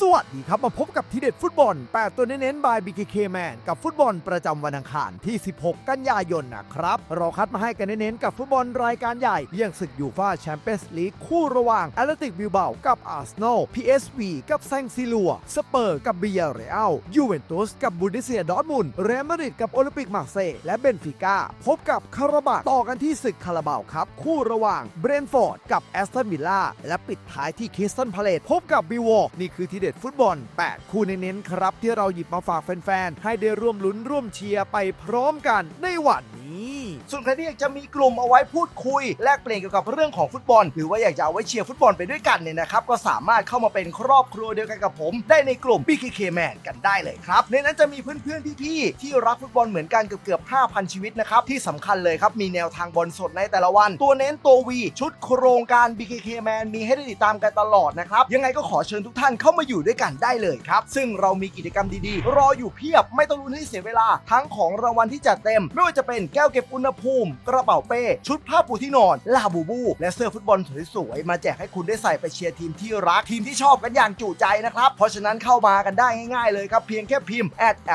สวัสดีครับ มาพบกับทีเด็ดฟุตบอล 8 ตัวเน้นๆ by BKK Man กับฟุตบอลประจำวันอังคารที่ 16 กันยายนนะครับ เราคัดมาให้กันเน้นๆ กับฟุตบอลรายการใหญ่เยี่ยงศึกยูฟ่าแชมเปี้ยนส์ลีกคู่ระหว่างแอตเลติกบิลเบากับอาร์เซนอล PSV กับแซงซิลัว สเปอร์กับเบียเรอัลยูเวนตุสกับบูเดเซียดอร์ทมุนเรอัลมาดริดกับโอลิมปิกมาร์เซย์และเบนฟิก้าพบกับคาราบาต่อกันที่ศึกคาราบาครับคู่ระหว่างเบรนฟอร์ดกับแอสตันวิลล่าและปิดท้ายที่คิสตันพาเลตพบกับบิวอนี่คือทีเด็ดฟุตบอล 8 คู่เน้นๆครับ ที่เราหยิบมาฝากแฟนๆ ให้ได้ร่วมลุ้นร่วมเชียร์ไปพร้อมกันในวัน ส่วนใครที่อยากจะมีกลุ่มเอาไว้พูดคุย แลกเปลี่ยนเกี่ยวกับเรื่องของฟุตบอล หรือว่าอยากจะเอาไว้เชียร์ฟุตบอลไปด้วยกันเนี่ยนะครับก็สามารถเข้ามาเป็นครอบครัวเดียวกันกับผม ได้ในกลุ่ม BKK Man กันได้เลยครับในนั้นจะมีเพื่อนๆพี่ๆที่รักฟุตบอลเหมือนกันเกือบเกือบ5,000 ชีวิตนะครับที่สำคัญเลยครับมีแนวทางบอลสดในแต่ละวัน ตัวเน้นตัววีชุดโครงการ BKK Man มีให้ได้ติดตามกันตลอดนะครับยังไงก็ขอเชิญทุกท่านเข้ามาอยู่ด้วยกันได้เลยครับซึ่งเรามีกิจกรรมดีๆ รออยู่เพียบไม่ต้องลุ้นให้เสียเวลาทั้งของรางวัลที่จัดเต็ม ไม่ว่าจะเป็นแก้วเก็บอุณหภูมิ กระเป๋าเป้ ชุดผ้าปูที่นอน ลาบูบู และเสื้อฟุตบอลสวยๆ มาแจกให้คุณได้ใส่ไปเชียร์ทีมที่รักทีมที่ชอบกันอย่างจุใจนะครับ เพราะฉะนั้นเข้ามากันได้ง่ายๆเลยครับ เพียงแค่พิมพ์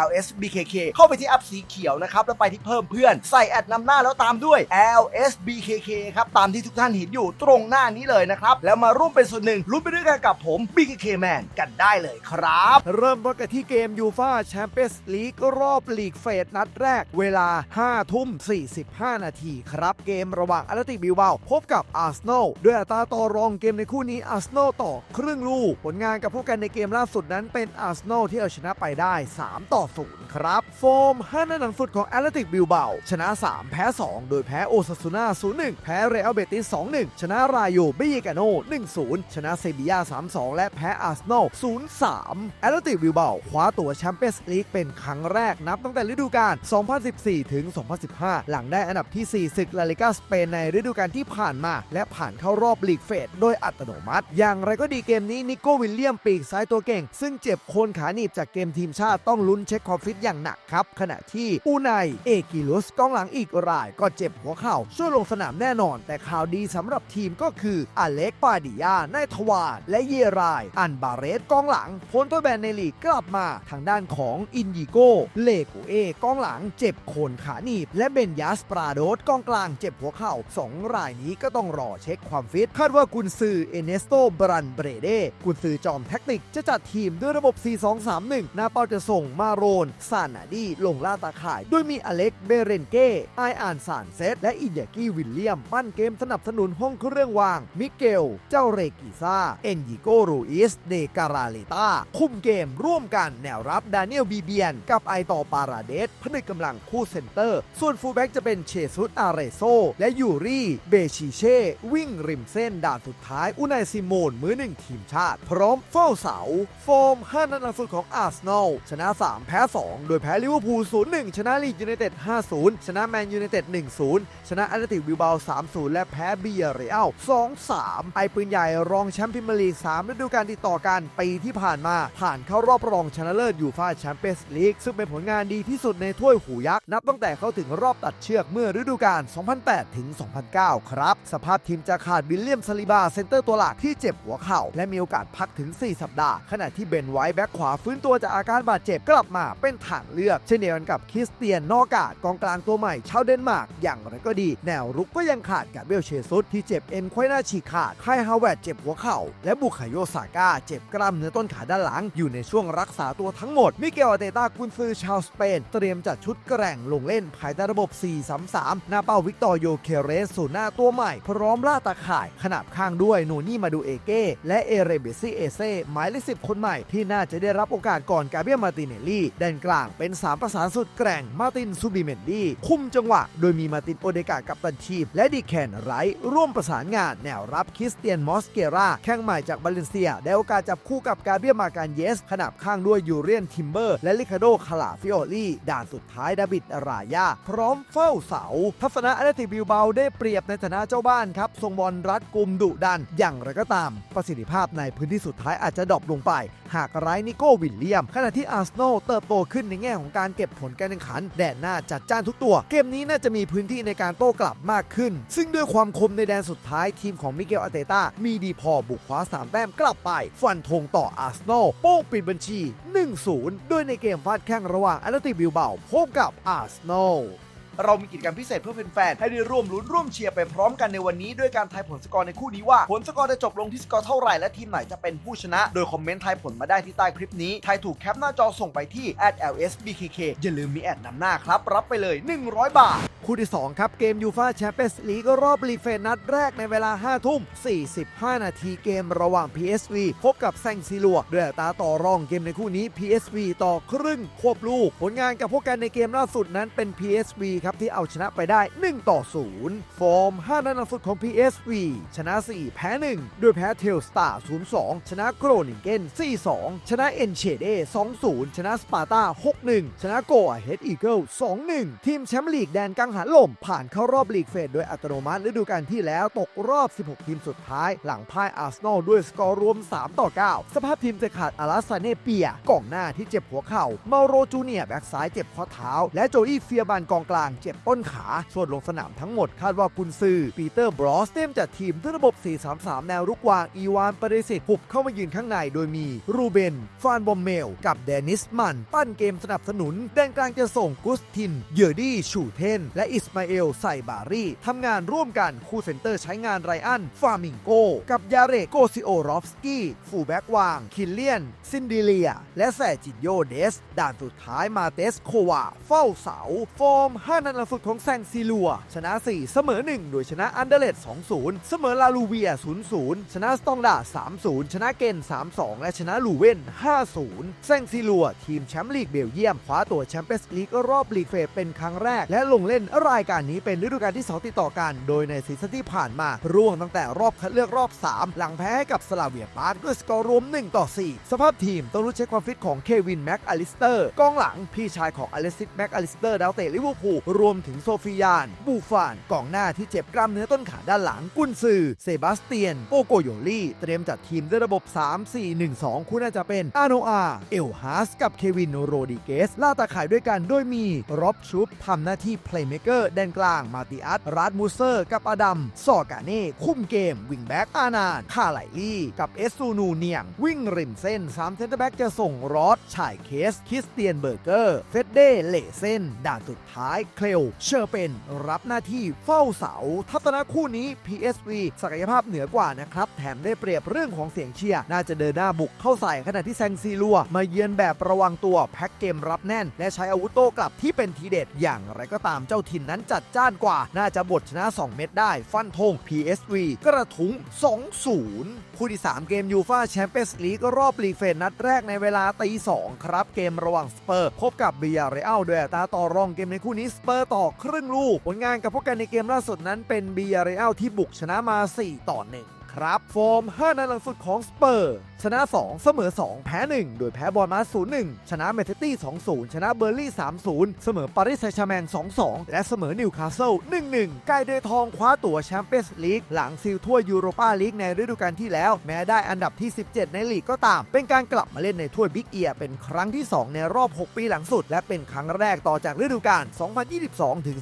@lsbkk เข้าไปที่แอปสีเขียวนะครับ แล้วไปที่เพิ่มเพื่อนใส่แอดนำหน้าแล้วตามด้วย lsbkk ครับตามที่ทุกท่านเห็นอยู่ตรงหน้านี้เลยนะครับแล้วมาร่วมเป็นส่วนหนึ่งลุ้นไปด้วยกันกับผม BKK Man กันได้เลยครับ เริ่มต้นกันที่เกมยูฟาแชมเปี้ยนส์ลีกรอบลีกเฟสนัดแรกเวลา 5 ทุ่ม45นาทีครับ เกมระหว่างอาร์ติกบิลเบาพบกับอาร์เซนอลด้วยอัตราต่อรองเกมในคู่นี้อาร์เซนอลต่อครึ่งลูก ผลงานกับพวกกันในเกมล่าสุดนั้นเป็นอาร์เซนอลที่เอาชนะไปได้ 3 ต่อ 0 ครับ โฟม5นัดหลังสุดของแอตเลติกบิลเบาชนะ 3 แพ้ 2 โดยแพ้โอซาซูนา0-1 แพ้เรอัลเบติส2-1 ชนะรายโยเบเยกาโน1-0 ชนะเซบียา3-2 และแพ้อาร์เซนอล0-3แอตเลติกบิลเบาคว้าตัวแชมเปี้ยนส์ลีกเป็นครั้งแรกนับตั้งแต่ฤดูกาล2014 ถึง 2015 หลังได้อันดับที่ 4 ศึกลาลิกาสเปนในฤดูกาลที่ผ่านมา และผ่านเข้ารอบลีกเฟสโดยอัตโนมัติ อย่างไรก็ดีเกมนี้นิโก้วิลเลียมปีกซ้ายตัวเก่ง ซึ่งเจ็บโคนขาหนีบจากเกมทีมชาติต้องลุ้นเช็คความฟิตอย่างหนักครับ ขณะที่อูไนเอกิลุสกองหลังอีกรายก็เจ็บหัวเข่าช่วยลงสนามแน่นอน แต่ข่าวดีสำหรับทีมก็คืออเล็กปาดิยานายทวารและเยราย อันบาเรสกองหลังพ้นตัวแบนในลีกกลับมาทางด้านของอินยิโกเลโกเอกองหลังเจ็บโคนขาหนีบและเบนยาสปราโดสกองกลางเจ็บหัวเข่าสองรายนี้ก็ต้องรอเช็คความฟิต คาดว่ากุนซือเอเนสโตบรันเบรเดกุนซือจอมแท็กติกจะจัดทีมด้วยระบบ 4-2-3-1 หน้าเป้าจะส่งมาโรน ซานาดีลงล่าตาข่าย ด้วยมีอเล็กเบเรนเก้ไออานสานเซตและอินเดกี้วิลเลียมปั้นเกมสนับสนุนห้องเครื่องวาง มิเกล เจ้าเรกิซาเอนยิโกรูอิสเดการาเลตาคุมเกมร่วมกันแนวรับดานิเอลบีเบียน กับไอต่อปาราเดสผนึกกำลังคู่เซนเตอร์ ส่วนฟูลแบ็กจะเป็นเชซุสอาเรโซ และยูรี่ เบชิเช่ วิ่งริมเส้นด่านสุดท้าย อุนายซิโมน มือหนึ่งทีมชาติ พร้อมเฝ้าเสา โฟม 5 นัดหลังสุดของอาร์เซนอล ชนะ 3 แพ้ 2 โดยแพ้ลิเวอร์พูล 0-1 ชนะลีดยูไนเต็ด 5-0 ชนะแมนยูไนเต็ด 1-0 ชนะแอตเลติกบิลบาว 3-0 และแพ้เบียเรอัล2-3 ไอปืนใหญ่รองแชมป์พรีเมียร์ลีก 3 ฤดูกาลติดต่อกันปีที่ผ่านมา ผ่านเข้ารอบรองชนะเลิศยูฟ่าแชมเปี้ยนส์ลีกซึ่งเป็นผลงานดีที่สุดในถ้วยหูยักษ์นับตั้งแต่เข้าถึงรอบตัดเชือกเมื่อฤดูกาล 2008 ถึง 2009 ครับ สภาพทีมจะขาดวิลเลียมซาลิบาเซนเตอร์ตัวหลักที่เจ็บหัวเข่า และมีโอกาสพักถึง 4 สัปดาห์ ขณะที่เบนไวท์แบ็คขวาฟื้นตัวจากอาการบาดเจ็บกลับมาเป็นทางเลือกเช่นเดียวกันกับคริสเตียนนอกาดกองกลางตัวใหม่ชาวเดนมาร์กอย่างไรก็ดี แนวรุกก็ยังขาดกาเบลเชซุสที่เจ็บเอ็นไขว้หน้าฉีกขาดไคฮาวเวร์ดเจ็บหัวเข่า และบุคาโยซาก้าเจ็บกล้ามเนื้อต้นขาด้านหลัง อยู่ในช่วงรักษาตัวทั้งหมดมิเกลอาเตตากุนซือชาวสเปน เตรียมจัดชุดแกร่งลงเล่นภายใต้ระบบ4-3-3 หน้าเป้าวิกตอร์โยเคเรสศูนย์หน้าตัวใหม่ พร้อมล่าตาข่ายขนาบข้างด้วยโนนี่มาดูเอเก้และเอเรเบซิเอเซ่หมายเลขสิบคนใหม่ที่น่าจะได้รับโอกาสก่อนกาเบียมาติเนลลี่แดนกลางเป็น 3 ประสานสุดแกร่งมาตินซูบิเมนดี้คุมจังหวะ โดยมีมาตินโอเดกากับตันทีมและดีแคนไรร่วมประสานงานแนวรับคริสเตียนมอสเกราแข้งใหม่จากบาเลนเซียได้โอกาสจับคู่กับกาเบียมาการเยส ขนาบข้างด้วยยูเรียนทิมเบอร์ และลิคาโดคาลาฟิโอลี่ด่านสุดท้ายดาบิดรายาพร้อมเฝ้าเสา ทัศนะแอตเลติกบิลเบาได้เปรียบในฐานะเจ้าบ้านครับทรงบอลรัดกุมดุดัน อย่างไรก็ตาม ประสิทธิภาพในพื้นที่สุดท้ายอาจจะดรอปลงไป หากไร้นิโก้วิลเลียม ขณะที่อาร์เซนอลเติบโตขึ้นในแง่ของการเก็บผลการแข่งขัน แดนหน้าจัดจ้านทุกตัว เกมนี้น่าจะมีพื้นที่ในการโต้กลับมากขึ้น ซึ่งด้วยความคมในแดนสุดท้ายทีมของมิเกลอาเตต้ามีดีพอบุกคว้า3แต้มกลับไป ฟันธงต่ออาร์เซนอลโป้งปิดบัญชี 1-0โดยในเกมฟาดแข่งระหว่างแอตเลติกบิลเบาพบกับอาร์เซนอล เรามีกิจกรรมพิเศษเพื่อแฟนๆให้ได้ร่วมลุ้นร่วมเชียร์ไปพร้อมกันในวันนี้ด้วยการทายผลสกอร์ในคู่นี้ว่า ผลสกอร์จะจบลงที่สกอร์เท่าไหร่และทีมไหนจะเป็นผู้ชนะ โดยคอมเมนต์ทายผลมาได้ที่ใต้คลิปนี้ทายถูกแคปหน้าจอส่งไปที่ @lsbkk อย่าลืมมีแอดนำหน้าครับรับไปเลย 100 บาท คู่ที่ 2 ครับ เกมยูฟาแชมเปี้ยนส์ลีกรอบลีเฟนนัดแรกในเวลา 5 ทุ่ม 45 นาทีเกมระหว่าง PSV พบกับแซงซีลัวด้วยตาต่อรองเกมในคู่นี้ PSV ต่อครึ่งควบลูก ผลงานกับพวกกันในเกมล่าสุดนั้นเป็น PSV ครับที่เอาชนะไปได้ 1 ต่อ 0 ฟอร์ม 5 นัดล่าสุดของ PSV ชนะ 4 แพ้1ด้วยแพ้เทลสตาร์0-2 ชนะโกรนิงเกน 4-2 ชนะเอ็นเชเด2-0 ชนะสปาร์ตา6-1 ชนะโกอาเฮดอีเกิล2-1 ทีมแชมป์ลีกแดนกังหันลม ผ่านเข้ารอบลีกเฟสโดยอัตโนมัติฤดูกาลที่แล้วตกรอบ 16 ทีมสุดท้าย หลังพ่ายอาร์เซนอลด้วยสกอร์รวม 3 ต่อ 9 สภาพทีมจะขาดอาราซาเนเปียกองหน้าที่เจ็บหัวเข่า เมาโรจูเนียแบ็กซ้ายเจ็บข้อเท้า และโจอี้เฟียบันกองกลางเจ็บต้นขาส่วนลงสนามทั้งหมดคาดว่ากุนซือปีเตอร์บรอสเตมจัดทีมด้วยระบบ 4-3-3 แนวรุกวาง อีวานปริสิทธิ์หุบเข้ามายืนข้างในโดยมี รูเบน ฟานบอมเมล กับเดนิสมัน ปั้นเกมสนับสนุนแดนกลางจะส่งกุสทิน เยอร์ดี้ชูเทน และอิสมาเอลไซบารีทำงานร่วมกันคู่เซนเตอร์ใช้งานไรอัน ฟามิงโก กับยาเรโกซิโอรอฟสกี้ฟูแบ็กวาง คินเลียน ซินดิเลีย และแซจิโยเดส ด่านสุดท้ายมาเตสโควา เฝ้าเสา ฟอร์ม5นัดล่าสุดของแซงซีลัว ชนะ 4 เสมอ 1 โดยชนะอันเดเลต2-0 เสมอลาลูเวีย 0-0 ชนะสตองดา 3-0 ชนะเกน 3-2 และชนะลูเวน5-0 แซงซีลัว ทีมแชมป์ลีกเบลเยียมคว้าตัวแชมเปี้ยนส์ลีกรอบลีกเฟสเป็นครั้งแรก และลงเล่นรายการนี้เป็นฤดูกาลที่ 2 ติดต่อกัน โดยในซีซั่นที่ผ่านมา ร่วงตั้งแต่รอบคัดเลือกรอบ 3 หลังแพ้ให้กับสลาเวียปาร์กด้วยสกอร์รวม1ต่อ4 สภาพทีมต้องรู้เช็คความฟิตของเควินแม็กอลิสเตอร์กองหลังพี่ชายของอเลซิสแม็กอลิสเตอร์ดาวเตะลิเวอร์พูลรวมถึงโซฟิยาน บูฟานกองหน้าที่เจ็บกล้ามเนื้อต้นขาด้านหลัง กุนซือ เซบาสเตียนโปโกโยลี่ เตรียมจัดทีมด้วยระบบ 3-4-1-2 คู่น่าจะเป็นอาโนอา เอลฮาส กับเควินโรดิเกสล่าตาข่ายด้วยกันโดยมีร็อบชูปทำหน้าที่เพลย์เมเกอร์แดนกลาง มาติอัสรัดมูเซอร์ กับอดัมซอกาเน่คุมเกม วิงแบ็กอานานคาไลลี่กับเอสซูนูเนียง วิ่งริมเส้น3เซนเตอร์แบ็กจะส่งรอสฉายเคส คริสเตียนเบอร์เกอร์ เฟดเดเลเซนด่านสุดท้ายเคลเชอร์เป็นรับหน้าที่เฝ้าเสา ทัศนะคู่นี้ PSV ศักยภาพเหนือกว่านะครับ แถมได้เปรียบเรื่องของเสียงเชียร์ น่าจะเดินหน้าบุกเข้าใส่ขณะที่แซงซีลัว มาเยือนแบบระวังตัวแพ็กเกมรับแน่น และใช้อาวุธโต้กลับที่เป็นทีเด็ด อย่างไรก็ตามเจ้าถิ่นนั้นจัดจ้านกว่า น่าจะบทชนะ 2 เม็ดได้ ฟันธง PSV กระทุง2-0 คู่ที่ 3 เกมยูฟาแชมเปี้ยนส์ลีกรอบลีกเฟสนัดแรกในเวลาตี2ครับ เกมระหว่างสเปอร์พบกับเบียร์เรอัลโดยอัตาต่อรองเกมในคู่นี้สเปอร์ต่อครึ่งลูก ผลงานกับพวกกันในเกมล่าสุดนั้นเป็นบียร์เรอัลที่บุกชนะมา 4 ต่อ 1 ครับ ฟอร์ม 5นัดหลังสุดของสเปอร์ ชนะ 2 เสมอ 2 แพ้ 1 โดยแพ้บอลมา0-1ชนะเมเทตี้2-0ชนะเบอร์ลี่3-0เสมอปารีสแซงต์แชร์แมง2-2และเสมอนิวคาสเซิล1-1ไกลเดยทองคว้าตั๋วแชมเปี้ยนส์ลีกหลังซิลทั่วยูโรปาลีกในฤดูกาลที่แล้ว แม้ได้อันดับที่ 17 ในลีกก็ตาม เป็นการกลับมาเล่นในถ้วยบิ๊กเอียเป็นครั้งที่ 2 ในรอบ 6 ปีหลังสุด และเป็นครั้งแรกต่อจากฤดูกาล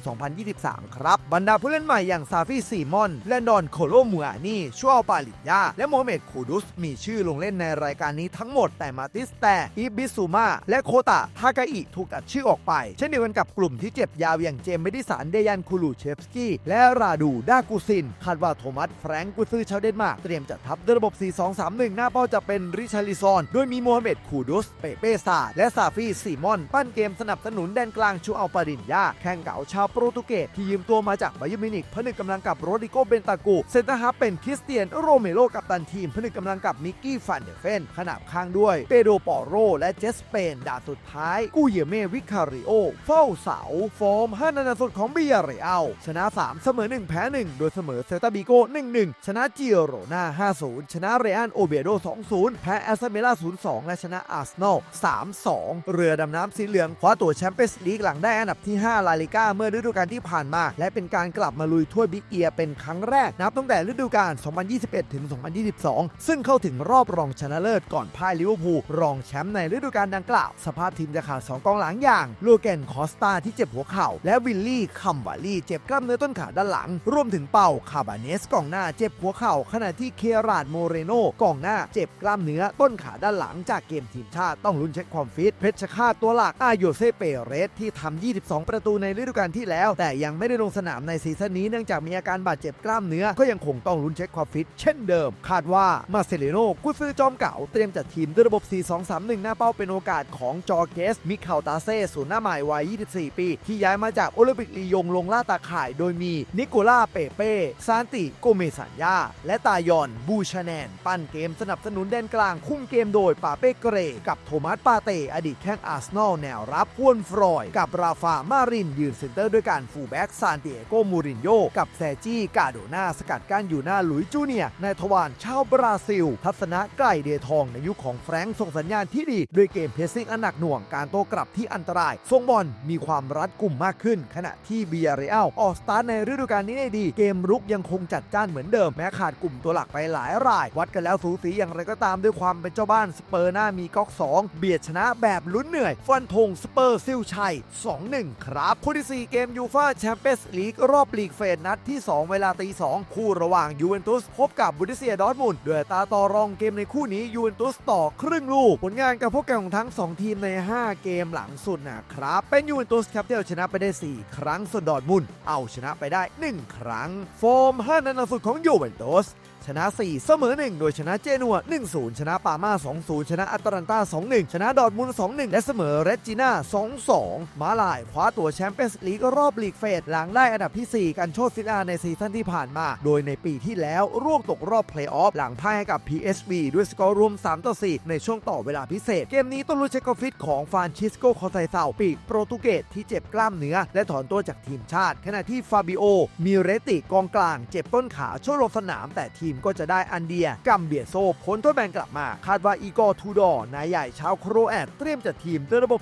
2022-2023 ครับ บรรดาผู้เล่นใหม่อย่างซาฟี่ซีมอน และดอนโคโลมูอานีชัวปาลิญญาและโมเมดคูดุสมีชื่อลงเล่นในรายการนี้ทั้งหมดแต่มาติสแต่อิบิซูมาและโคตะทากาอิถูกตัดชื่อออกไป เช่นเดียวกันกับกลุ่มที่เจ็บยาวอย่างเจมเมดิสันเดยันคูลูเชฟสกี้และราดูดากูซิน คาดว่าโทมัสแฟรงกุซือชาวเดนมาร์กเตรียมจัดทัพด้วยระบบ 4-2-3-1 หน้าเป้าจะเป็นริชาลิซอน โดยมีโมฮัมเหม็ดคูดุส เปเป้ซาและซาฟีซีมอน ปั้นเกมสนับสนุนแดนกลางชูอัลปาดินยาแข่งเก่าชาวโปรตุเกสที่ยืมตัวมาจากบายิร์นมินิกผนึกกำลังกับโรดิโกเบนตากูเซนตอร์ฮับเป็นคริสเตียนโรเมโรกับตันทีมผนึกกำลังกับมิกกี้ไฟันเดเฟนขนาบข้างด้วย เปโดปอโร และเจสเปนดาสุดท้าย กูเยเมวิคาริโอ เฝ้าเสา ฟอร์ม5นัดสุดของเบียเรอัลชนะ 3 เสมอ 1 แพ้ 1 โดยเสมอเซลตาบิโก1-1 ชนะจิโรนา5-0 ชนะเรอันโอเบโด 2-0 แพ้แอสเซเมล่า0-2 และชนะอาร์เซนอล3-2 เรือดำน้ำสีเหลืองคว้าตัวแชมเปี้ยนส์ลีกหลังได้อันดับที่ 5 ลาลิก้าเมื่อฤดูกาลที่ผ่านมา และเป็นการกลับมาลุยถ้วยบิ๊กเอียเป็นครั้งแรกนับตั้งแต่ฤดูกาล 2021ถึง2022 ซึ่งเข้าถึงรอบรองชนะเลิศก่อนพ่ายลิเวอร์พูลรองแชมป์ในฤดูกาลดังกล่าว สภาพทีมจะขาด2กองหลังอย่างลูเกนคอสตาที่เจ็บหัวเข่า และวิลลี่คัมวาลีเจ็บกล้ามเนื้อต้นขาด้านหลัง รวมถึงเป่าคาบาเนสกองหน้าเจ็บหัวเข่า ขณะที่เคราดโมเรโนกองหน้าเจ็บกล้ามเนื้อต้นขาด้านหลังจากเกมทีมชาติต้องลุ้นเช็คความฟิตเพชรฆาตตัวหลักอาโยเซเปเรสที่ทำ22 ประตูในฤดูกาลที่แล้ว แต่ยังไม่ได้ลงสนามในซีซั่นนี้เนื่องจากมีอาการบาดเจ็บกล้ามเนื้อก็ยังคงต้องลุ้นเช็คความฟิตเช่นเดิม คาดว่ามาเซเลโนกุซือจอมเก่าเตรียมจัดทีมด้วยระบบ 4-2-3-1 หน้าเป้าเป็นโอกาสของจอเกส มิคาตาเซ่ศูนย์หน้าใหม่วัย 24 ปี ที่ย้ายมาจากโอลิมปิกลียงลงล่าตาข่ายโดยมีนิโคล่าเปเป้ซานติโกเมสันยาและตายอนบูชาแนน ปั้นเกมสนับสนุนแดนกลาง คุ้มเกมโดยปาเป้เกร กับโทมัสปาเต อดีตแข้งอาร์เซนอลแนวรับฮวนฟรอย กับราฟามารินยืนเซนเตอร์ด้วยการฟูแบ็กซานติเอโกมูรินโยกับแซจี้กาโดนาสกัดกั้นอยู่หน้าหลุยจูเนียในทวารชาวบราซิล ทัศนะไก่เดทองในยุคของแฟรงค์ส่งสัญญาณที่ดีด้วยเกมเพสซิ่งอันหนักหน่วงการโต้กลับที่อันตรายทรงบอลมีความรัดกุมมากขึ้น ขณะที่เบียเรอัลออกสตาร์ทในฤดูกาลนี้ได้ดี เกมรุกยังคงจัดจ้านเหมือนเดิมแม้ขาดกลุ่มตัวหลักไปหลายราย วัดกันแล้วสูสีอย่างไรก็ตามด้วยความเป็นเจ้าบ้านสเปอร์หน้ามีก๊อก 2 เบียดชนะแบบลุ้นเหนื่อย ฟันธงสเปอร์ซิลชัย 2-1 ครับคู่ที่ 4 เกมยูฟาแชมเปี้ยนส์ลีกรอบลีกเฟสนัดที่ 2 เวลาตี2คู่ระหว่างยูเวนตุสพบกับบูติเซียดอร์ทมุนด้วยตาต่อรองเกมในคู่นี้ยูเวนตุสต่อครึ่งลูก ผลงานการพบกันของทั้ง 2 ทีมใน 5 เกมหลังสุดนะครับ เป็นยูเวนตุสครับที่เอาชนะไปได้ 4 ครั้งส่วนดอร์ทมุนเอาชนะไปได้ 1 ครั้งฟอร์ม5นัดสุดของยูเวนตุส ชนะ 4 เสมอ 1 โดยชนะเจนัว 1-0 ชนะปาม่า2-0 ชนะอัตแลนตา 2-1 ชนะดอร์ทมุน2-1 และเสมอเรดจิน่า 2-2 มาลายคว้าตัวแชมเปี้ยนส์ลีกรอบลีกเฟส หลังได้อันดับที่ 4 กันโชดซิลาในซีซั่นที่ผ่านมา โดยในปีที่แล้วร่วงตกรอบเพลย์ออฟหลังพ่ายให้กับ PSV ด้วยสกอร์รวม 3-4 ในช่วงต่อเวลาพิเศษ เกมนี้ต้องรู้เช็คกฟิตของฟานชิสโกคอไซเซาปีกโปรตุเกสที่เจ็บกล้ามเนื้อ และถอนตัวจากทีมชาติ ขณะที่ฟาบิโอมีเรติกองกลาง เจ็บต้นขาช่วยลงสนามแต่ทีมก็จะได้อันเดียกัมเบียโซพ้นทษแบนกลับมา คาดว่าอีกอร์ทูดอร์นายใหญ่ชาวโครแอตเตรียมจัดทีมด้วยระบบ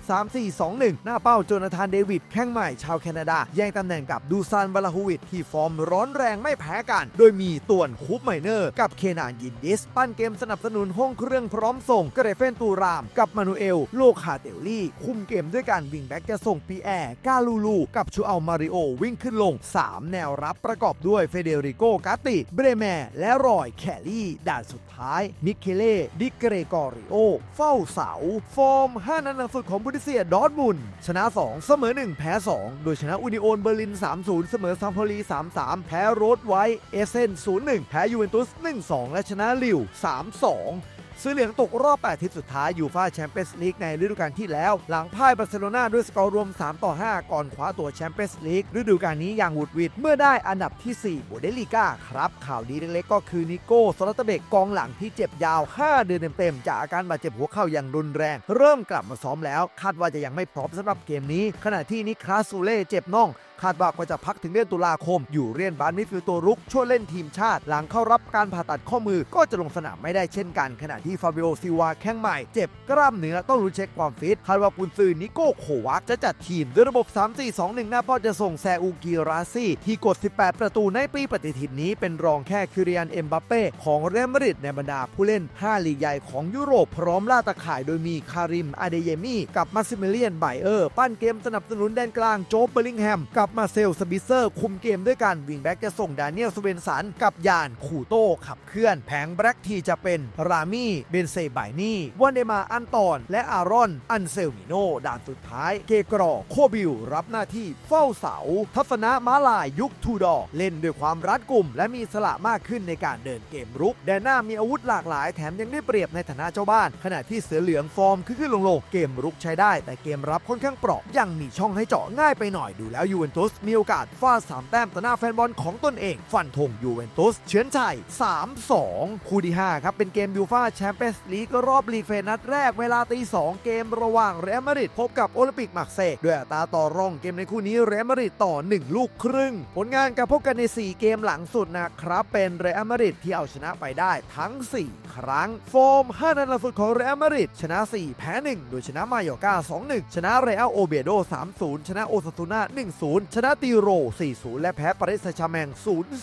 3-4-2-1 หน้าเป้าโจนาธานเดวิดแข้งใหม่ชาวแคนาดา แย่งตำแหน่งกับดูซานบาลาฮูวิดที่ฟอร์มร้อนแรงไม่แพ้กัน โดยมีต่วนคูปไมเนอร์กับเคนานยินดิส ปั้นเกมสนับสนุนห้องเครื่องพร้อมส่งเกรเฟนตูราม กับมานูเอล โลคาเตลลี่ คุมเกมด้วยการวิ่งแบ็กจะส่งปีแอร์กาลูลู กับชูอัลมาริโอวิ่งขึ้นลง 3 แนวรับประกอบด้วยเฟเดริโกกาติ เบรแมร์และรรอยแคลลี่ด่านสุดท้าย มิเคเล่ดิเกรกอริโอ เฝ้าเสา ฟอร์ม 5 นัดหลังสุดของบุติเซียดอทมุนชนะ 2 เสมอ 1 แพ้ 2 โดยชนะอุนิโอนเบอร์ลิน 3-0 เสมอซัมโพลี 3-3 แพ้โรดไวเอเซน 0-1 แพ้ยูเวนตุส 1-2 และชนะลิว 3-2 ซื้อเหลืองตกรอบ 8 ทีมสุดท้ายยูฟาแชมเปี้ยนส์ลีกในฤดูกาลที่แล้ว หลังพ่ายบาร์เซโลนาด้วยสกอร์รวม 3 ต่อ 5 ก่อนคว้าตัวแชมเปี้ยนส์ลีกฤดูกาลนี้อย่างหวุดหวิดเมื่อได้อันดับที่4โบเดลิก้าครับ ข่าวดีเล็กๆก็คือนิโก้สลัตเบกกองหลังที่เจ็บยาว 5 เดือนเต็มๆจากอาการบาดเจ็บหัวเข่าอย่างรุนแรง เริ่มกลับมาซ้อมแล้ว คาดว่าจะยังไม่พร้อมสำหรับเกมนี้ ขณะที่นิคลาสซูเล่เจ็บน่องคาดว่าก็จะพักถึงเดือนตุลาคม อยู่เรียนบานมิดฟิลด์ตัวรุก ช่วยเล่นทีมชาติ หลังเข้ารับการผ่าตัดข้อมือก็จะลงสนามไม่ได้เช่นกัน ขณะที่ฟาบิโอซิวาแข้งใหม่ เจ็บกล้ามเนื้อต้องรู้เช็คความฟิตคาดว่ากุนซือนิโก้โควักจะจัดทีมด้วยระบบ 3-4-2-1 หน้าเป้าจะส่งแซอูกิราซี่ที่กด 18 ประตูในปีปฏิทินนี้เป็นรองแค่คิริยันเอ็มบัปเป้ของเรอัลมาดริดในบรรดาผู้เล่น 5 ลีกใหญ่ของยุโรปพร้อมล่าตะข่ายโดยมีคาริมอาเดเยมี่กับมาซิเมเลียนไบเออร์ ปั้นเกมสนับสนุนแดนกลางโจ๊บเบอร์ลิงแฮมกับมาเซลสบิเซอร์ คุมเกมด้วยกันวิงแบ็กจะส่งดานิเอลสเวนสันกับยานคูโต้ขับเคลื่อน แผงแบล็กทีจะเป็นรามี่เบนเซไบนี่วันเดมาอันตอน และอารอน อันเซลมิโนด่านสุดท้าย เกกรอโคบิลรับหน้าที่เฝ้าเสา ทัศนะม้าลายยุคทูดอเล่นด้วยความรัดกุม และมีสละมากขึ้นในการเดินเกมรุกแดนหน้ามีอาวุธหลากหลายแถมยังได้เปรียบในฐานะเจ้าบ้าน ขณะที่เสือเหลืองฟอร์มขึ้นขึ้นลงลงเกมรุกใช้ได้ แต่เกมรับค่อนข้างเปราะยังมีช่องให้เจาะง่ายไปหน่อยดูแล้วยูเวนตุสมีโอกาสฟาด3แต้มต่อหน้าแฟนบอลของตนเอง ฟันธงยูเวนตุสเฉือนชัย 3-2 คู่ที่ 5 ครับเป็นเกมยูฟาแชมเปี้ยนส์ลีกรอบลีกเฟสนัดแรกเวลาตี2เกมระหว่างเรอัลมาดริดพบกับโอลิมปิกมาร์เซย์ด้วยอัตราต่อรองเกมในคู่นี้เรอัลมาดริดต่อ 1 ลูกครึ่ง ผลงานการพบกันใน 4 เกมหลังสุดนะครับ เป็นเรอัลมาดริดที่เอาชนะไปได้ทั้ง 4 ครั้ง โฟม 5 นัดล่าสุดของเรอัลมาดริดชนะ 4 แพ้ 1 โดยชนะมาโยอร์กา2-1 ชนะเรอัลโอเบโด3-0 ชนะโอซาซูนา1-0ชนะตีโร 4-0 และแพ้ปาริสแซงต์แชร์แมง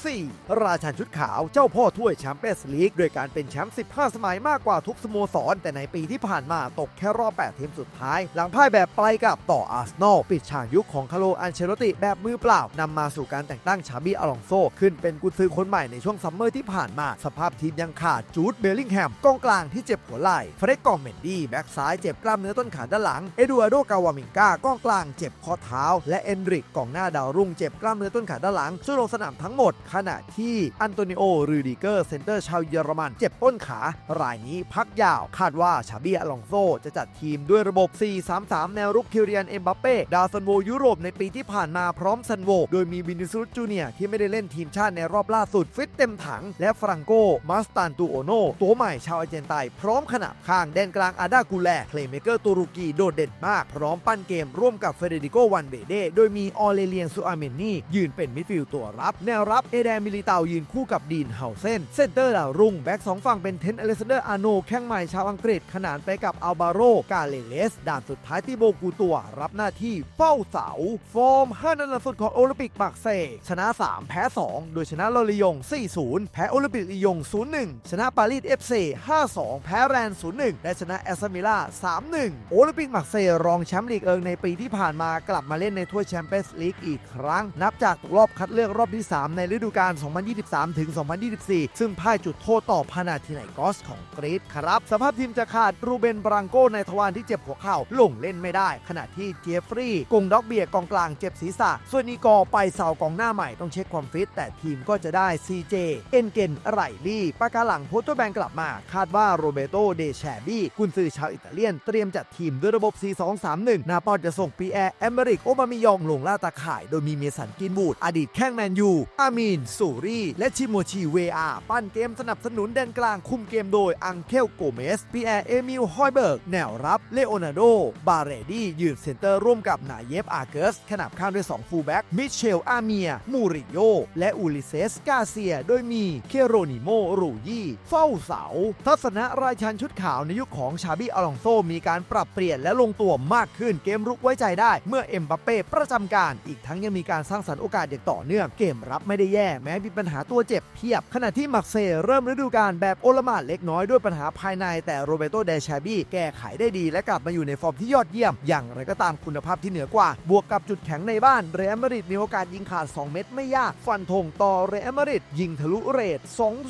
0-4 ราชันชุดขาวเจ้าพ่อถ้วยแชมเปี้ยนส์ลีกโดยการเป็นแชมป์ 15 สมัยมากกว่าทุกสโมสร แต่ในปีที่ผ่านมาตกแค่รอบ 8 ทีมสุดท้าย หลังพ่ายแบบไปกับต่ออาร์เซนอลปิดฉากยุคของคาร์โลอันเชโรติแบบมือเปล่านำมาสู่การแต่งตั้งชาบีอลองโซขึ้นเป็นกุนซือคนใหม่ในช่วงซัมเมอร์ที่ผ่านมา สภาพทีมยังขาดจูดเบลลิงแฮมกองกลางที่เจ็บหัวไหล่เฟรดกองเมนดี้แบ็กซ้ายเจ็บกล้ามเนื้อต้นขาด้านหลังเอดูอาร์โดกาวามิงกากองกลางเจ็บข้อเท้า และเอนริกกองหน้าดาวรุ่งเจ็บกล้ามเนื้อต้นขาด้านหลังช่วยลงสนามทั้งหมด ขณะที่อันโตนิโอรูดิเกอร์เซนเตอร์ชาวเยอรมัน เจ็บต้นขารายนี้พักยาว คาดว่าชาบีอลองโซจะจัดทีมด้วยระบบ 4-3-3 แนวรุกคิเรียนเอ็มบัปเป้ดาวซันโวยุโรปในปีที่ผ่านมาพร้อมซันโวโดยมีวินิซูสจูเนียที่ไม่ได้เล่นทีมชาติในรอบล่าสุดฟิตเต็มถัง และฟรังโกมาสตันตูโอโนตัวใหม่ชาวอาร์เจนไตพร้อมขนาบข้างแดนกลางอาดากูแลเพลย์เมเกอร์ตุรกีโดดเด่นมาก พร้อมปั้นเกมร่วมกับเฟเดริโกวันเบเดโดยมีออเลเลียนซูอาเมนนี่ ยืนเป็นมิดฟิลด์ตัวรับ แนวรับเอเดนมิลิตายืนคู่กับดีนเฮาเซนเซนเตอร์ดาวรุ่งแบ็กสองฝั่งเป็นเทนอเลซานเดอร์อาโนแข้งใหม่ชาวอังกฤษขนานไปกับอัลบาโรกาเลเลสด่านสุดท้ายที่โบกูตัวรับหน้าที่เฝ้าเสา ฟอร์ม5นัดล่าสุดของโอลิมปิกมาร์เซชนะ 3 แพ้ 2 โดยชนะลอริยง 4-0 แพ้โอลิมปิกลียง 0-1 ชนะปารีส FC 5-2 แพ้แรน 0-1 และชนะแอสตันวิล่า 3-1 โอลิมปิกมาร์เซรองแชมป์ลีกเอิงในปีที่ผ่านมากลับมาเล่นในถ้วยแชมเปี้ยนส์ลีกอีกครั้ง นับจากตกรอบคัดเลือกรอบที่ 3 ในฤดูกาล 2023 ถึง 2024 ซึ่งพ่ายจุดโทษต่อพานาธิไนกอสของกรีซครับ สภาพทีมจะขาดรูเบนบรังโกในทวารที่เจ็บหัวเข่าลงเล่นไม่ได้ ขณะที่เจฟฟรีย์กงด็อกเบียกองกลางเจ็บศีรษะ ส่วนอีกอไปเสากองหน้าใหม่ต้องเช็คความฟิต แต่ทีมก็จะได้ CJ เอนเกนไรลี่ปากาหลังโพสต์แบงกลับมา คาดว่าโรเบโตเดแชบี้กุนซือชาวอิตาเลียนเตรียมจัดทีมด้วยระบบ 4-2-3-1 นาปอจะส่งปีแอร์แอมเบริกโอบามิยองลงล่าตาข่ายโดยมีเมสันกินบูดอดีตแข้งแมนยู อามีน สูรีและชิโมชิเวอาปั้นเกมสนับสนุนแดนกลางคุมเกมโดยอังเคลโกเมสปีแอร์เอมิลฮอยเบิร์ก แนวรับเลโอนาร์โด บาเรดี้ยืนเซนเตอร์ร่วมกับนาเยฟอาเกิสขนาบข้างด้วย2ฟูลแบ็กมิเชลอาเมีย มูริโยและอูลิเซสกาเซีย โดยมีเคโรนิโมรูยี่เฝ้าเสา ทัศนะรายชันชุดขาวในยุคของชาบีอลองโซมีการปรับเปลี่ยนและลงตัวมากขึ้นเกมรุกไว้ใจได้ เมื่อเอ็มบัปเป้ประจำการอีกทั้งยังมีการสร้างสรรค์โอกาสอย่างต่อเนื่องเกมรับไม่ได้แย่แม้มีปัญหาตัวเจ็บเพียบ ขณะที่มักเซย์เริ่มฤดูกาลแบบโอลมาดเล็กน้อยด้วยปัญหาภายในแต่โรเบโตเดชาบี้แก้ไขได้ดีและกลับมาอยู่ในฟอร์มที่ยอดเยี่ยม อย่างไรก็ตามคุณภาพที่เหนือกว่า บวกกับจุดแข็งในบ้านเรอัลมาดริดมีโอกาสยิงขาด 2 เม็ดไม่ยาก ฟันธงต่อเรอัลมาดริดยิงทะลุเรท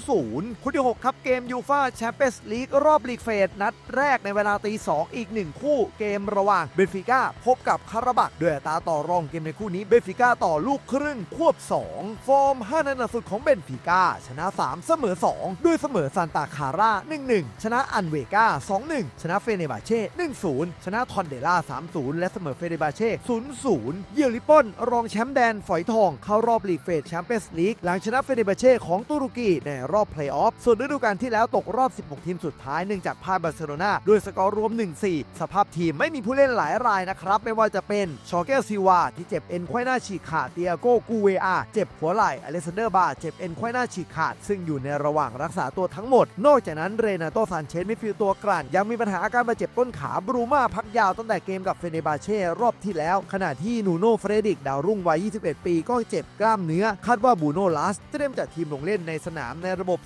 2-0คู่ที่ 6 ครับเกมยูฟาแชมเปี้ยนส์ลีกรอบลีกเฟสนัดแรกในเวลาตี2อีก 1 คู่เกมระหว่างเบนฟิก้าพบกับคาราบักด้วยตาต่อรองเกมในคู่นี้เบนฟิก้าต่อลูกครึ่งควบ 2 ฟอร์ม 5 นัดล่าสุดของเบนฟิก้า ชนะ 3 เสมอ 2 ด้วยเสมอซานตาคาร่า 1-1 ชนะอันเวกา2-1 ชนะเฟเนบาเช่ 1-0 ชนะทอนเดล่า 3-0 และเสมอเฟเนบาเช่ 0-0 เยอริปอน รองแชมป์แดนฝอยทอง เข้ารอบลีกเฟสแชมเปี้ยนส์ลีกหลังชนะเฟเนบาเช่ของตุรกีในรอบเพลย์ออฟส่วนฤดูกาลที่แล้วตกรอบ 16 ทีมสุดท้ายเนื่องจากพ่ายบาร์เซโลนาด้วยสกอร์รวม 1-4 สภาพทีมไม่มีผู้เล่นหลายรายนะครับไม่ว่าจะเป็นชอเกลซิวาที่เจ็บเอ็นไขว้หน้าฉีกขาดเตียโกกูเวอาเจ็บหัวไหล่อเลสซานเดอร์บาเจ็บเอ็นไขว้หน้าฉีกขาด ซึ่งอยู่ในระหว่างรักษาตัวทั้งหมด นอกจากนั้นเรนาโตซานเชสมิดฟิลตัวกลั่นยังมีปัญหาอาการบาดเจ็บต้นขาบรูมาพักยาวตั้งแต่เกมกับเฟเนบาเช่รอบที่แล้ว ขณะที่นูโน่เฟรดิกดาวรุ่งวัย 21 ปีก็เจ็บกล้ามเนื้อ คาดว่าบูโนลัสเตรียมจัดทีมลงเล่นในสนามในระบบ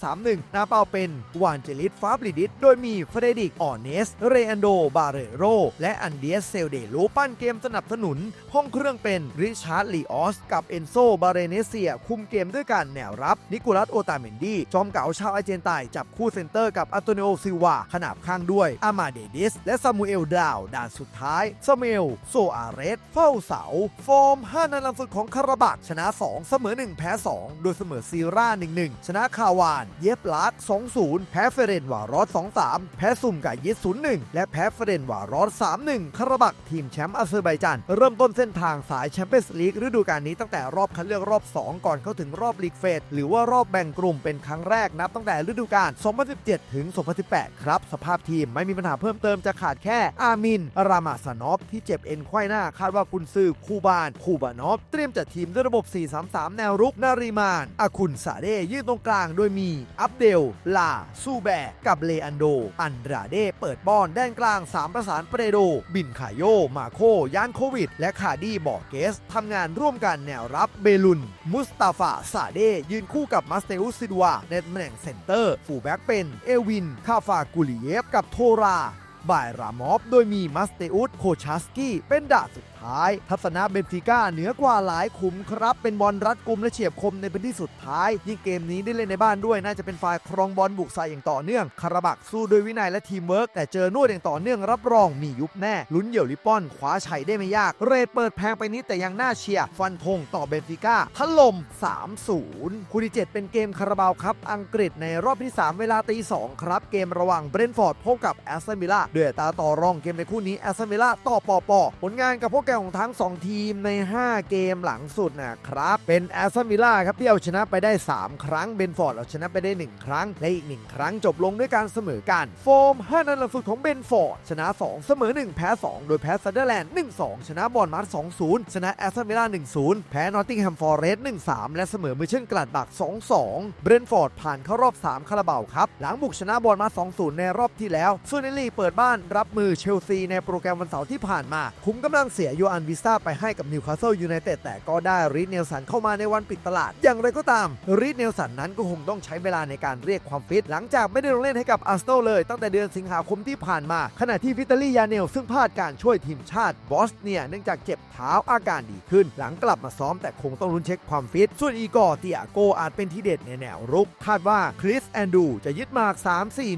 4-2-3-1 หน้าเป้าเป็นวานเจลิสฟาบลิดิสโดยมีเฟรดิกออเนส เรอันโด บาเรโร และอันเดียสเซลเดโลปั้นเกมสนับสนุนห้องเครื่องเป็นริชาร์ดลีออสกับเอนโซบาเรเนเซีย คุมเกมด้วยการแนวรับ นิโคลัสโอตาเมนดีจอมเก่าชาวอาร์เจนไตน์จับคู่เซนเตอร์กับอันโตนิโอซิวาขนาบข้างด้วยอามาเดดิส และซามูเอลดาวด่านสุดท้ายซามูเอลโซอาเรสเฝ้าเสา ฟอร์ม 5นัดหลังสุดของคาราบักชนะ 2 เสมอ 1 แพ้ 2 โดยเสมอซีร่า 1-1 ชนะคาวาน เย็บลัด2-0 แพ้เฟเรนวารอส2-3 แพ้ซุ่มกับยิส0-1 และแพ้เฟเรนวารอส3-1 คาราบักทีมแชมป์อาเซอร์ไบจานเริ่มต้นเส้นทางสายแชมเปี้ยนส์ลีกฤดูกาลนี้ตั้งแต่รอบคัดเลือกรอบ 2 ก่อนเข้าถึงรอบลีกเฟสหรือว่ารอบแบ่งกลุ่มเป็นครั้งแรกนับตั้งแต่ฤดูกาล 2017 ถึง 2018 ครับ สภาพทีมไม่มีปัญหาเพิ่มเติมจะขาดแค่อามิน รามาสานอฟที่เจ็บเอ็นไขว้หน้าคาดว่ากุนซือคูบาน คูบานอฟ เตรียมจัดทีมด้วยระบบ 4-3-3 แนวรุกนาริมานอาคุนซาเดยืนตรงกลางโดยมี อับเดล ลา ซูแบกับเลอันโด อันดราเดเปิดบอลด้านกลาง 3 ประสานเปรโด บินคายโย มาโคยานโควิด และคาดีบอเกสทำงานร่วมกันแนวรับเบลุน มุสตาฟาซาเดยืนคู่กับมาสเตอุสซิดวาในตำแหน่งเซนเตอร์ ฟูแบ็กเป็นเอวิน คาฟากุลิเยฟ กับโทราบ่ายรามอฟ โดยมีมัสเตอุสโคชาสกี้เป็นดาสุด ท้าย ทัศนะเบนฟิก้าเหนือกว่าหลายขุมครับ เป็นบอลรัดกุมและเฉียบคมในพื้นที่สุดท้าย ยิ่งเกมนี้ได้เล่นในบ้านด้วย น่าจะเป็นฝ่ายครองบอลบุกใส่อย่างต่อเนื่อง คาราบักสู้ด้วยวินัยและทีมเวิร์กแต่เจอนวดอย่างต่อเนื่องรับรองมียุบแน่ ลุ้นเหี่ยวลิปอนคว้าชัยได้ไม่ยาก เรทเปิดแพงไปนิดแต่ยังน่าเชียร์ฟันธงต่อเบนฟิก้าถล่ม 3-0 คู่ที่ 7 เป็นเกมคาราบาวครับอังกฤษในรอบที่ 3 เวลาตี2ครับ เกมระหว่างเบรนท์ฟอร์ดพบกับแอสตันวิลล่าด้วยอัตาต่อรองเกมในคู่นี้แอสตันวิลล่าต่อปอปอผลงานกับพวกแกของทั้ง 2 ทีมใน 5 เกมหลังสุดนะครับ เป็นแอสตันวิลล่าครับที่เอาชนะไปได้ 3 ครั้งเบนฟอร์ดเอาชนะไปได้ 1 ครั้ง และอีก 1 ครั้งจบลงด้วยการเสมอกัน โฟม 5 นัดหลังสุดของเบนฟอร์ด ชนะ 2 เสมอ 1 แพ้ 2 โดยแพ้ซันเดอร์แลนด์1-2 ชนะบอลมาร์2-0 ชนะแอสตันวิลล่า1-0 แพ้นอตติงแฮมฟอร์เรสต์1-3 และเสมอมือเช่นกลาดบัก2-2 เบรนฟอร์ดผ่านเข้ารอบ 3 คาราบาวครับหลังบุกชนะบอลมา2-0 ในรอบที่แล้วส่วนในลีกเปิดบ้านรับมือเชลซีในโปรแกรมวันเสาร์ที่ผ่านมา คุ้มกำลังเสียโยอันวิสตาไปให้กับนิวคาสเซิลยูไนเต็ดแต่ก็ได้รีดเนลสันเข้ามาในวันปิดตลาด อย่างไรก็ตามรีดเนลสันนั้นก็คงต้องใช้เวลาในการเรียกความฟิต หลังจากไม่ได้ลงเล่นให้กับอาร์เซนอลเลย ตั้งแต่เดือนสิงหาคมที่ผ่านมา ขณะที่วิตาลียาเนลซึ่งพลาดการช่วยทีมชาติบอสเนียเนื่องจากเจ็บเท้าอาการดีขึ้น หลังกลับมาซ้อมแต่คงต้องลุ้นเช็คความฟิต ส่วนอีกอร์เตียโกอาจเป็นที่เด็ดในแนวรุก คาดว่าคริสแอนดูจะยึดมาก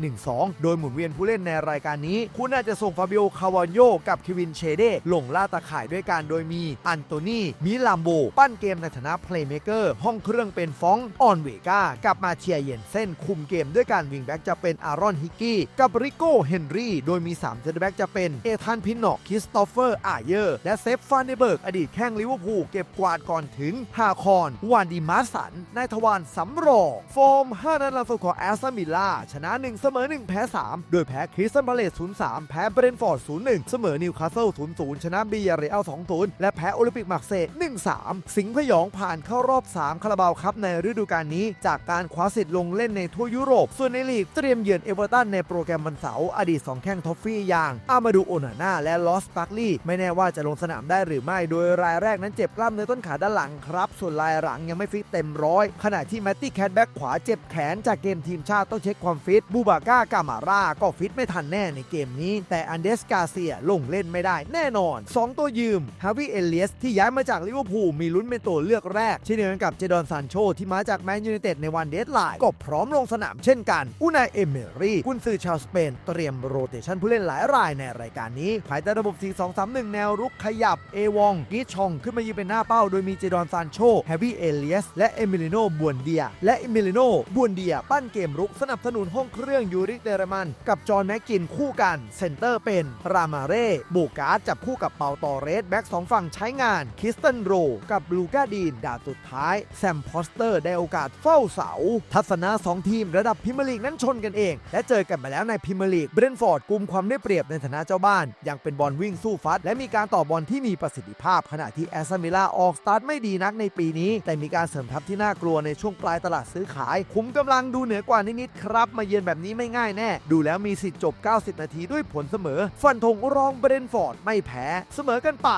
3-4-1-2 โดยหมุนเวียนผู้เล่นในรายการนี้ คุณน่าจจะส่งฟาบิโอคาวานโยกับควินเชเดลงล่าตาข่ายด้วยกันโดยมีอันโตนีมิลามโบ ปั้นเกมในฐานะเพลย์เมเกอร์ห้องเครื่องเป็นฟองออนเวกากับมาเทียเยนเส้นคุมเกมด้วยการวิงแบ็กจะเป็นอารอนฮิกกี้กับริโก้เฮนรี่โดยมี3เซนเตอร์แบ็กจะเป็นเอธานพินนอกคริสโตเฟอร์อาเยอร์และเซฟฟานเดเบิร์กอดีตแข้งลิเวอร์พูลเก็บกวาดก่อนถึงฮาคอนวานดีมาสันนายทวารสำรองโฟม5นัดลังสุดของแอสตันวิลล่าชนะ 1 เสมอ 1 แพ้ 3 โดยแพ้คริสตันพาเลส0-3 แพ้เบรนฟอร์ด0-1 เสมอนิวคาสเซิล0-0 ชนะบียาเรอัล2-0 และแพ้โอลิมปิกมาร์เซย์1-3 สิงห์พยองผ่านเข้ารอบ 3 คาราบาวครับในฤดูกาลนี้ จากการคว้าสิทธิ์ลงเล่นในทั่วยุโรป ส่วนในลีกเตรียมเยือนเอเวอร์ตันในโปรแกรมวันเสาร์อดีต 2 แข้งท็อฟฟี่อย่างอามาดูโอนาน่าและลอสปักลี่ไม่แน่ว่าจะลงสนามได้หรือไม่ โดยรายแรกนั้นเจ็บกล้ามเนื้อต้นขาด้านหลังครับ ส่วนรายหลังยังไม่ฟิตเต็มร้อยขณะที่แมตตี้แคทแบ็กขวาเจ็บแขนจากเกมทีมชาติต้องเช็คความฟิตบูบาก้ากามาร่าก็ฟิตไม่ทันแน่ในเกมนี้ แต่อันเดสกาเซียลงเล่นไม่ได้แน่นอน 2 ตัวยืมฮาวิเอเลียสที่ย้ายมาจากลิเวอร์พูลมีลุ้นเป็นตัวเลือกแรก เช่นเดียวกันกับเจดอนซานโชที่มาจากแมนยูไนเต็ดในวันเดดไลน์ก็พร้อมลงสนามเช่นกันอุนายเอเมรี่กุนซือชาวสเปนเตรียมโรเตชันผู้เล่นหลายรายในรายการนี้ ภายใต้ระบบ 4-2-3-1 แนวรุกขยับเอวองกีชองขึ้นมายืนเป็นหน้าเป้า โดยมีเจดอนซานโชแฮร์บี้เอเลียสและเอมิลิโนบวนเดีย และเอมิลิโนบวนเดีย ปั้นเกมรุกสนับสนุนห้องเครื่องยูริกเดรมัน กับจอห์นแม็กกินคู่กัน เซนเตอร์เป็น รามาเร่บูการ์ดจับคู่กับเปาตอเรสแบ็กสองฝั่งใช้งานคิสตันโรกับลูกาดีนดาบสุดท้าย แซมพอสเตอร์ได้โอกาสเฝ้าเสา ทัศนะ 2 ทีมระดับพรีเมียร์ลีกนั้นชนกันเอง และเจอกันมาแล้วในพรีเมียร์ลีกเบรนฟอร์ดกุมความได้เปรียบในฐานะเจ้าบ้าน ยังเป็นบอลวิ่งสู้ฟัด และมีการต่อบอลที่มีประสิทธิภาพ ขณะที่แอสตันวิลล่าออกสตาร์ทไม่ดีนักในปีนี้ แต่มีการเสริมทัพที่น่ากลัวในช่วงปลายตลาดซื้อขาย คุ้มกำลังดูเหนือกว่านิดๆครับ มาเยือนแบบนี้ไม่ง่ายแน่ ดูแล้วมีสิทธิ์จบ 90 นาทีด้วยผลเสมอ ฟันธงรองเบรนฟอร์ดไม่แพ้เสมอกันไป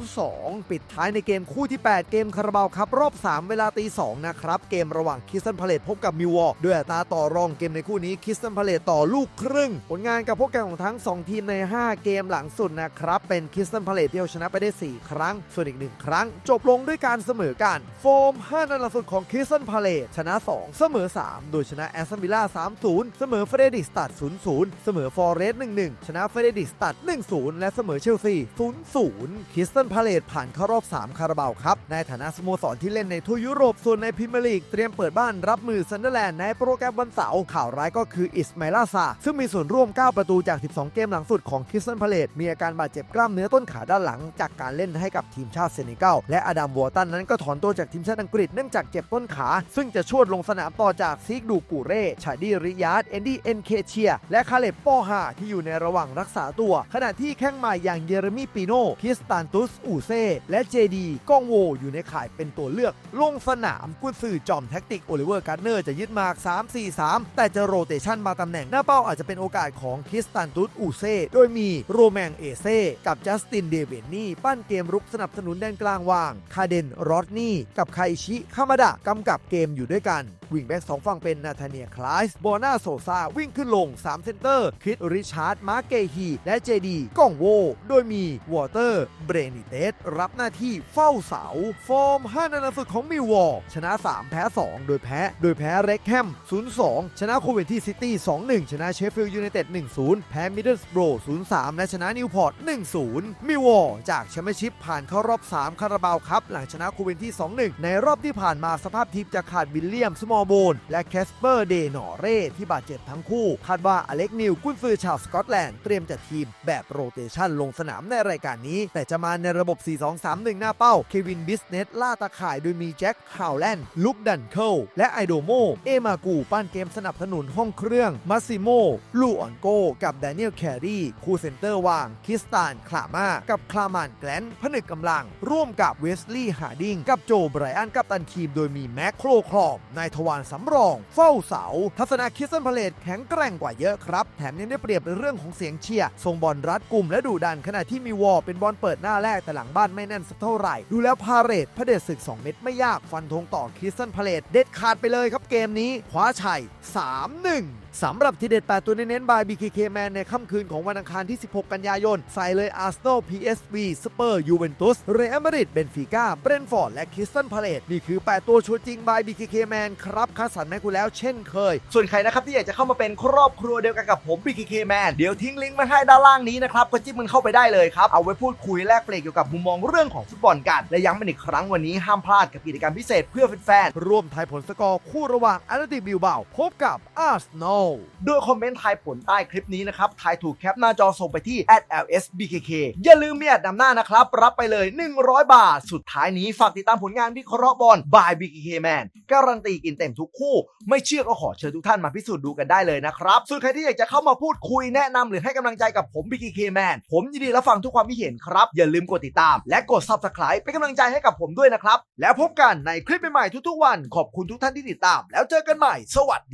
2-2 ปิดท้ายในเกมคู่ที่ 8 เกมคาราบาวครับรอบ 3 เวลาตี 2 นะครับ เกมระหว่างคิสตันพาเลตพบกับมิววอร์ด้วยอัตราต่อรองเกมในคู่นี้คิสตันพาเลตต่อลูกครึ่ง ผลงานกับพวกแกของทั้ง 2 ทีมใน 5 เกมหลังสุดนะครับ เป็นคิสตันพาเลตที่เอาชนะไปได้ 4 ครั้ง ส่วนอีก 1 ครั้ง จบลงด้วยการเสมอกัน โฟม 5 นัดหลังสุดของคิสตันพาเลตชนะ 2 เสมอ 3 โดยชนะแอสตันวิลล่า 3-0 เสมอเฟรเดริกสตัด0-0 เสมอฟอร์เรสต์1-1 ชนะเฟรเดริกสตัด1-0 และเสมอเชลซี0-0 0คริสตันพาเลตผ่านเข้ารอบ 3 คาราบาวครับ ในฐานะสโมสรที่เล่นในทั่วยุโรป ส่วนในพรีเมียร์ลีกเตรียมเปิดบ้านรับมือซันเดอร์แลนด์ในโปรแกรมวันเสาร์ข่าวร้ายก็คืออิสมาลาซาซึ่งมีส่วนร่วม 9 ประตูจาก 12 เกมหลังสุดของคริสตันพาเลตมีอาการบาดเจ็บกล้ามเนื้อต้นขาด้านหลัง จากการเล่นให้กับทีมชาติเซเนกัลและอดัมวอร์ตันนั้นก็ถอนตัวจากทีมชาติอังกฤษเนื่องจากเจ็บต้นขา ซึ่งจะชวดลงสนามต่อจากซีกดูกูเร่ชาดีริยาดเอนดี้เอ็นเคเชียและคาเลบโปฮาที่อยู่ในระหว่างรักษาตัว ขณะที่แข้งใหม่อย่างเยเรมีปีโนคริสตานตุส อูเซ่และเจดีก้องโวอยู่ในข่ายเป็นตัวเลือก ลงสนามกุนซือจอมแท็กติกโอลิเวอร์การ์เนอร์จะยึดมาก 3-4-3 แต่จะโรเตชันมาตำแหน่งหน้าเป้าอาจจะเป็นโอกาสของคริสตันตุส อูเซ่โดยมีโรแมงเอเซ่กับจัสตินเดเวนนี่ปั้นเกมรุกสนับสนุนแดนกลางวาง คาเดนรอดนี่กับไคชิคามาดะกำกับเกมอยู่ด้วยกันวิ่งแบ็กสองฝั่งเป็นนาธาเนียคลายสโบอนาโซซาวิ่งขึ้นลง 3 เซนเตอร์คริสริชาร์ด มาร์เกฮี และเจดีก้องโว โดยมีวอเตอร์ เบรนิเตสรับหน้าที่เฝ้าเสา ฟอร์ม 5นัดสุดของมิววอลชนะ 3 แพ้ 2 โดยแพ้ โดยแพ้เร็กแฮม 0-2 ชนะโคเวนที่ซิตี้ 2-1 ชนะเชฟฟิลด์ยูไนเต็ด 1-0 แพ้มิดเดิลสโบร0-3 และชนะนิวพอร์ต 1-0 มิววอลจากแชมเปี้ยนชิพผ่านเข้ารอบ 3 คาราบาวครับหลังชนะโคเวนที่ 2-1 ในรอบที่ผ่านมาสภาพทีมจะขาดวิลเลียม สมอลโบน และแคสเปอร์ เดนอเร่ที่บาดเจ็บทั้งคู่ คาดว่าอเล็กนิวกุนซือชาวสกอตแลนด์เตรียมจัดทีมแบบโรเตชันลงสนามในรายการนี้ แต่จะมาในระบบ 4-2-3-1 หน้าเป้า เควินบิสเนสล่าตาข่ายโดยมีแจ็คฮาวแลนด์ลุกดันเคิลและไอโดโม เอมากูปั้นเกมสนับสนุนห้องเครื่องมาซิโมลูออนโกกับแดเนียลแครีคูเซนเตอร์วางคิสตานคลามากับคลามานแกลนผนึกกำลัง ร่วมกับเวสลีย์ฮาร์ดิงกับโจไบรอันกับตันทีมโดยมีแม็กโครคลอมนายทวารสำรอง เฝ้าเสา ทัศนาคิสตันพาเลตแข็งแกร่งกว่าเยอะครับ แถมยังได้เปรียบในเรื่องของเสียงเชียร์ทรงบอลรัดกลุ่มและดุดันขณะที่มีวอลเป็นบอลเปิดหน้าแรกแต่หลังบ้านไม่แน่นสักเท่าไหร่ ดูแล้วพาเรตพระเดชศึก 2 เม็ดไม่ยากฟันธงต่อคริสตันพาเลตเด็ดขาดไปเลยครับเกมนี้คว้าชัย 3-1 สำหรับทีเด็ด 8 ตัวเน้นๆบาย BKK Man ในค่ำคืนของวันอังคารที่ 16 กันยายน ใส่เลย Arsenal PSV สเปอร์ยูเวนตุสเรอัลมาดริดเบนฟิก้าเบรนฟอร์ดและคริสตันพาเลตนี่คือ 8 ตัวชัวร์จริงบาย BKK Man ครับคัดสรรมาให้คุณแล้วเช่นเคย ส่วนใครนะครับที่อยากจะเข้ามาเป็นครอบครัวเดียวกันกับผม BKK Man เดี๋ยวทิ้งลิงก์มาให้ด้านล่างนี้นะครับก็จิ้มมันเข้าไปได้เลยครับเอาไว้พูดคุยแลกเปลี่ยนเกี่ยวกับมุมมองเรื่องของฟุตบอลกันและย้ำเป็นอีกครั้งวันนี้ห้ามพลาดกับกิจกรรมพิเศษเพื่อแฟนร่วมทายผลสกอร์คู่ระหว่างอาร์ติบิลเบาพบกับอาร์เซนอลๆโดยคอมเมนต์ทายผลใต้คลิปนี้นะครับทายถูกแคปหน้าจอส่งไปที่ @lsbkk อย่าลืมเมีอัดนำหน้านะครับ รับไปเลย 100 บาท สุดท้ายนี้ฝากติดตามผลงานวิเคราะห์บอล by BKK Man การันตีกินเต็มทุกคู่ ไม่เชื่อก็ขอเชิญทุกท่านมาพิสูจน์ดูกันได้เลยนะครับ ส่วนใครที่อยากจะเข้ามาพูดคุยแนะนำหรือให้กำลังใจกับผม BKK Man ผมยินดีรับฟังทุกความคิดเห็นครับ อย่าลืมกดติดตาม และกด Subscribe เป็นกำลังใจให้กับผมด้วยนะครับ แล้วพบกันในคลิปใหม่ๆทุกๆวัน ขอบคุณทุกท่านที่ติดตาม แล้วเจอกันใหม่ สวัสดี